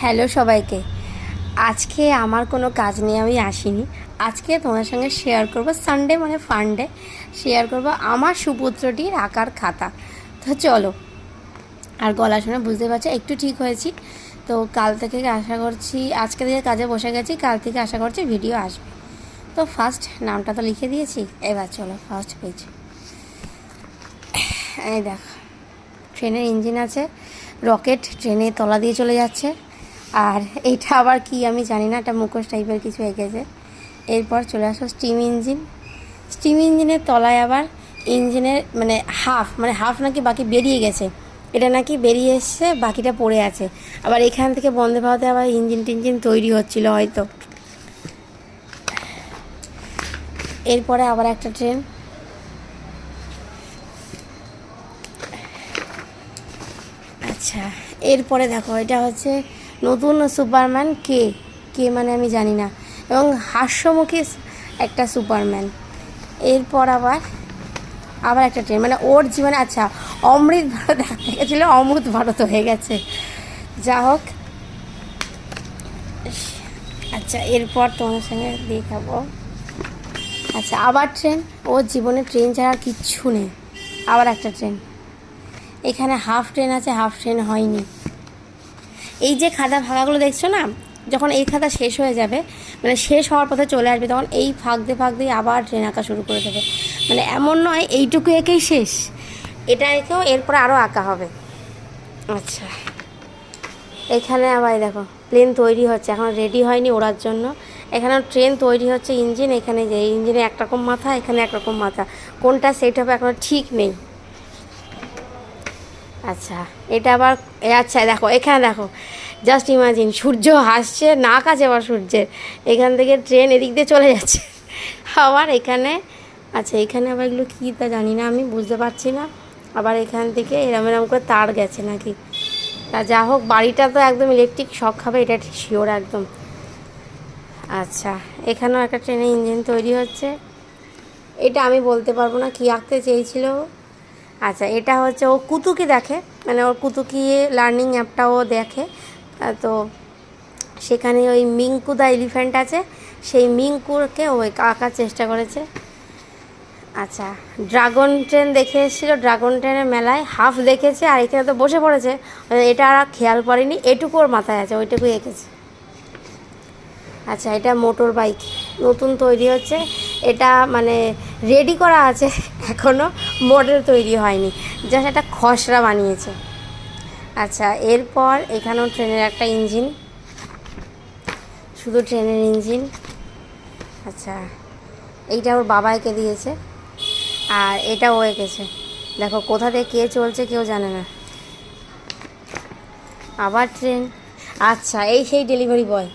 Hello সবাইকে। আজকে আমার কোনো কাজ নিয়ে আমি আসিনি। আজকে তোমার সঙ্গে শেয়ার করব সানডে মানে ফান্ডে শেয়ার করব আমার সুপুত্রটির আঁকার খাতা। তো চলো, আর গলা শুনে বুঝতে পারছ, একটু ঠিক হয়েছি। তো কাল থেকে আশা করছি, আজকে থেকে কাজে বসে গেছি, কাল থেকে আশা করছি ভিডিও আসবে। তো ফার্স্ট নামটা তো লিখে দিয়েছি, এবার চলো ফার্স্ট পেজ এই দেখো ট্রেনের ইঞ্জিন আছে রকেট ট্রেনে তলা দিয়ে চলে যাচ্ছে। আর এইটা আবার কি আমি জানি না, এটা মুখোশ টাইপের কিছু এঁকেছে। এরপর চলে আসো স্টিম ইঞ্জিন স্টিম ইঞ্জিনের তলায় আবার ইঞ্জিনের মানে হাফ মানে হাফ নাকি বাকি বেরিয়ে গেছে। এটা নাকি বেরিয়ে এসছে, বাকিটা পড়ে আছে। আবার এখান থেকে বন্দে ভারতে আবার ইঞ্জিন টিঞ্জিন তৈরি হচ্ছিল হয়তো। এরপরে আবার একটা ট্রেন আচ্ছা এরপরে দেখো, এটা হচ্ছে নতুন সুপারম্যান কে? কে মানে আমি জানি না। এবং হাস্যমুখী একটা সুপারম্যান। এরপর আবার আবার একটা ট্রেন। মানে ওর জীবনে আচ্ছা অমৃত ভারত দেখা গেছিল, অমৃত ভারত হয়ে গেছে। যা হোক আচ্ছা এরপর তোমার সঙ্গে দেখাবো। আচ্ছা আবার ট্রেন। ওর জীবনে ট্রেন ছাড়া কিচ্ছু নেই। আবার একটা ট্রেন। এখানে হাফ ট্রেন আছে, হাফ ট্রেন হয়নি। এই যে খাতা ফাঁকাগুলো দেখছ না, যখন এই খাতা শেষ হয়ে যাবে মানে শেষ হওয়ার পথে চলে আসবে, তখন এই ফাঁক দিয়ে ফাঁক দিয়ে আবার ট্রেন আঁকা শুরু করে দেবে। মানে এমন নয়, এইটুকু একেই শেষ। এটা এঁকেও, এরপর আরও আঁকা হবে। আচ্ছা। এখানে আবার দেখো প্লেন তৈরি হচ্ছে। এখন রেডি হয়নি ওড়ার জন্য। এখানে ট্রেন তৈরি হচ্ছে ইঞ্জিন এখানে যে ইঞ্জিনে একরকম মাথা, এখানে একরকম মাথা। কোনটা সেট হবে এখনও ঠিক নেই। আচ্ছা এটা আবার আচ্ছা দেখো, এখানে দেখো জাস্ট ইমাজিন সূর্য হাসছে নাক আছে আবার সূর্যের, এখান থেকে ট্রেন এদিক দিয়ে চলে যাচ্ছে, আবার এখানে আচ্ছা এখানে আবার এগুলো কী তা জানি না আমি, বুঝতে পারছি না, আবার এখান থেকে এরম এরম করে তার গেছে নাকি, তা যা হোক, বাড়িটা তো একদম ইলেকট্রিক শখ খাবে, এটা ঠিক শিওর একদম আচ্ছা এখানেও একটা ট্রেনের ইঞ্জিন তৈরি হচ্ছে, এটা আমি বলতে পারব না, কী আঁকতে চেয়েছিল। আচ্ছা এটা হচ্ছে ও কুতুকি দেখে মানে ওর কুতুকি লার্নিং অ্যাপটা ও দেখে তো সেখানে ওই মিঙ্কু দা এলিফ্যান্ট আছে, সেই মিঙ্কুকে ও আঁকার চেষ্টা করেছে। আচ্ছা ড্রাগন ট্রেন দেখে এসেছিল ড্রাগন ট্রেনের মেলায় হাফ দেখেছে আর এখানে তো বসে পড়েছে। এটা আর খেয়াল করেনি, এটুকু ওর মাথায় আছে ওইটুকু এঁকেছে। আচ্ছা এটা মোটর বাইক নতুন তৈরি হচ্ছে। এটা মানে রেডি করা আছে এখনও মডেল তৈরি হয়নি জাস্ট একটা খসড়া বানিয়েছে। আচ্ছা এরপর এখানেও ট্রেনের একটা ইঞ্জিন। শুধু ট্রেনের ইঞ্জিন। আচ্ছা এইটা ওর বাবা এঁকে দিয়েছে, আর এটা ও এঁকেছে। দেখো, কোথা থেকে কে চলছে কেউ জানে না। আবার ট্রেন আচ্ছা এই সেই ডেলিভারি বয়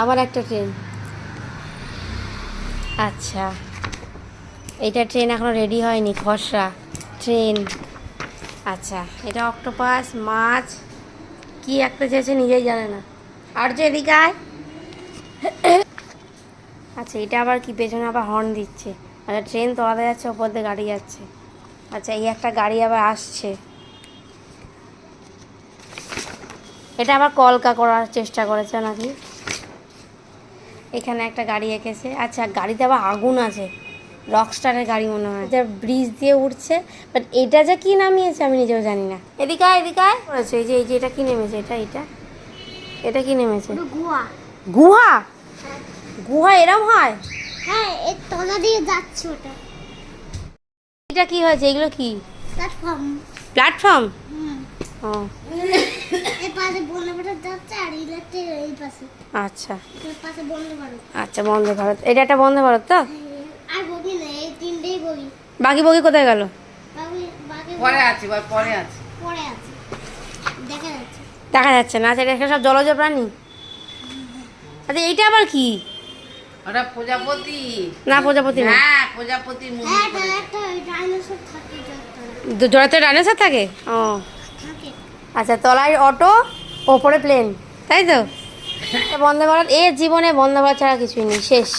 আবার একটা ট্রেন। আচ্ছা এটা ট্রেন এখনও রেডি হয়নি, খসড়া। ট্রেন আচ্ছা এটা অক্টোপাস মাছ। কি একটা চেয়েছে নিজেই জানে না। আর যে এদিকে আয়। আচ্ছা এটা আবার কি? পেছনে আবার হর্ন দিচ্ছে। আচ্ছা ট্রেন তলাতে যাচ্ছে, ওপর দিয়ে গাড়ি যাচ্ছে। আচ্ছা এই একটা গাড়ি আবার আসছে। এটা আবার কলকা করার চেষ্টা করেছে নাকি? এখানে একটা গাড়ি এঁকেছে। আচ্ছা গাড়িতে আবার আগুন আছে। রকস্টারের গাড়ি মনে হয়। এটা ব্রিজ দিয়ে উঠছে বাট এটা যে কি নামিয়েছে আমি নিজেও জানি না। এদিকে আয়, এদিকে আয়। করেছে এই যে এই যে এটা কি নেমেছে? এটা এটা? এটা কি নেমেছে? গুহা। গুহা? গুহা এরম হয়? হ্যাঁ এর তলা দিয়ে যাচ্ছে ওটা। এটা কি হয়েছে? এগুলো কি? প্ল্যাটফর্ম প্ল্যাটফর্ম ও। বন্ধ আচ্ছা। পাশে বন্ধ ভারত আচ্ছা এটা একটা বন্দে ভারত তো? আর বগি না এই তিনটেই বগি। বাকি বগি কোথায় গেল? বাকি বাকি পরে আছে পরে আছে। পরে আছে। দেখা যাচ্ছে। দেখা যাচ্ছে না আচ্ছা এটা সব জলজ প্রাণী। আচ্ছা এইটা আবার কি? ওটা প্রজাপতি। না প্রজাপতি না। হ্যাঁ প্রজাপতির মুখ হ্যাঁ এটা একটা ডাইনোসর থাকে যার জড়াতে ডাইনোসর থাকে? ও। থাকে। আচ্ছা তলায় অটো ওপরে প্লেন তাই তো? বন্দে ভারত এর জীবনে বন্দে ভারত ছাড়া কিছুই নেই শেষ।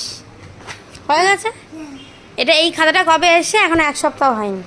হয়ে গেছে? এটা এই খাতাটা কবে এসে এখন এক সপ্তাহ হয়নি।